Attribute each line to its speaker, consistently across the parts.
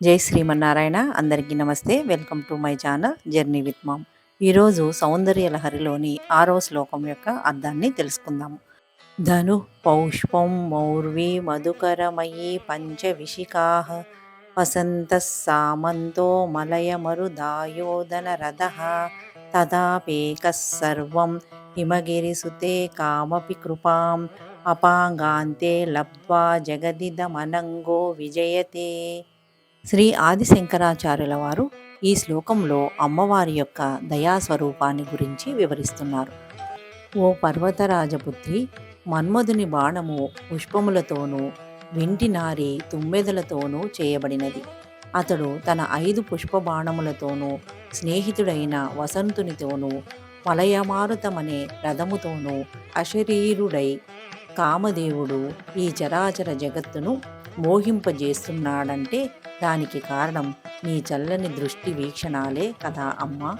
Speaker 1: జై శ్రీమన్నారాయణ. అందరికీ నమస్తే. Welcome to my channel journey with mom. ఈరోజు సౌందర్య లహరిలోని ఆరో శ్లోకం యొక్క అర్థాన్ని తెలుసుకుందాము ధను పౌష్పం మౌర్వి మధుకరమయీ పంచవిశికా వసంత సామంతో మలయమరుదాయోదన రథ తదాపేక సర్వం హిమగిరిసుతే కామపి కృపాం అపాంగాంతే లబ్ధ్వా జగదిదమనంగో విజయతే. శ్రీ ఆదిశంకరాచార్యుల వారు ఈ శ్లోకంలో అమ్మవారి యొక్క దయాస్వరూపాన్ని గురించి వివరిస్తున్నారు. ఓ పర్వతరాజపుత్రి మన్మధుని బాణము పుష్పములతోనూ వింటి నారి తుమ్మెదలతోనూ చేయబడినది. అతడు తన ఐదు పుష్ప బాణములతోనూ స్నేహితుడైన వసంతునితోనూ మలయమారుతమనే రథముతోనూ అశరీరుడై కామదేవుడు ఈ చరాచర జగత్తును మోహింపజేస్తున్నాడంటే దానికి కారణం నీ చల్లని దృష్టి వీక్షణాలే కదా అమ్మా.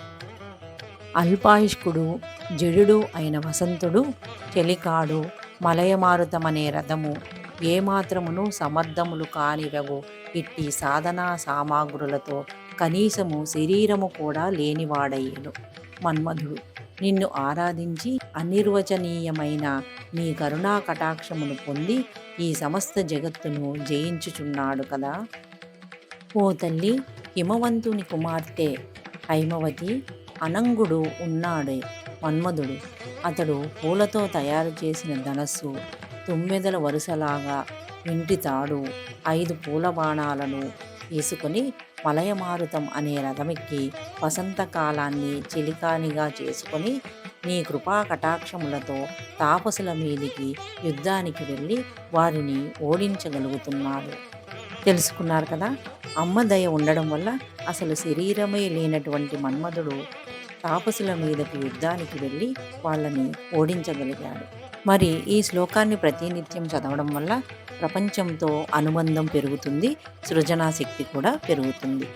Speaker 1: అల్పాయుష్కుడు జడుడు అయిన వసంతుడు చెలికాడు మలయమారుతమనే రథము ఏమాత్రమును సమర్థములు కానివగు ఇట్టి సాధనా సామాగ్రులతో కనీసము శరీరము కూడా లేనివాడయ్యను. మన్మధుడు నిన్ను ఆరాధించి అనిర్వచనీయమైన నీ కరుణా కటాక్షమును పొంది ఈ సమస్త జగత్తును జయించుచున్నాడు కదా. ఓ తల్లి హిమవంతుని కుమార్తె హైమవతి అనంగుడు ఉన్నాడే మన్మధుడు. అతడు పూలతో తయారు చేసిన ధనస్సు తుమ్మెదల వరుసలాగా ఇంటి తాడు ఐదు పూల బాణాలను తీసుకుని మలయమారుతం అనే రథమెక్కి వసంతకాలాన్ని చిలికానిగా చేసుకొని నీ కృపా కటాక్షములతో తాపసుల మీదికి యుద్ధానికి వెళ్ళి వారిని ఓడించగలుగుతున్నాడు. తెలుసుకున్నారు కదా? అమ్మ దయ ఉండడం వల్ల అసలు శరీరమే లేనటువంటి మన్మధుడు తాపసుల మీదకి యుద్ధానికి వెళ్ళి వాళ్ళని ఓడించగలిగాడు. మరి ఈ శ్లోకాన్ని ప్రతినిత్యం చదవడం వల్ల ప్రపంచంతో అనుబంధం పెరుగుతుంది సృజనాశక్తి కూడా పెరుగుతుంది.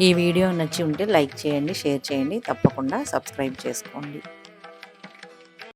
Speaker 1: ఈ వీడియో నచ్చి ఉంటే లైక్ చేయండి షేర్ చేయండి. తప్పకుండా సబ్స్క్రైబ్ చేసుకోండి.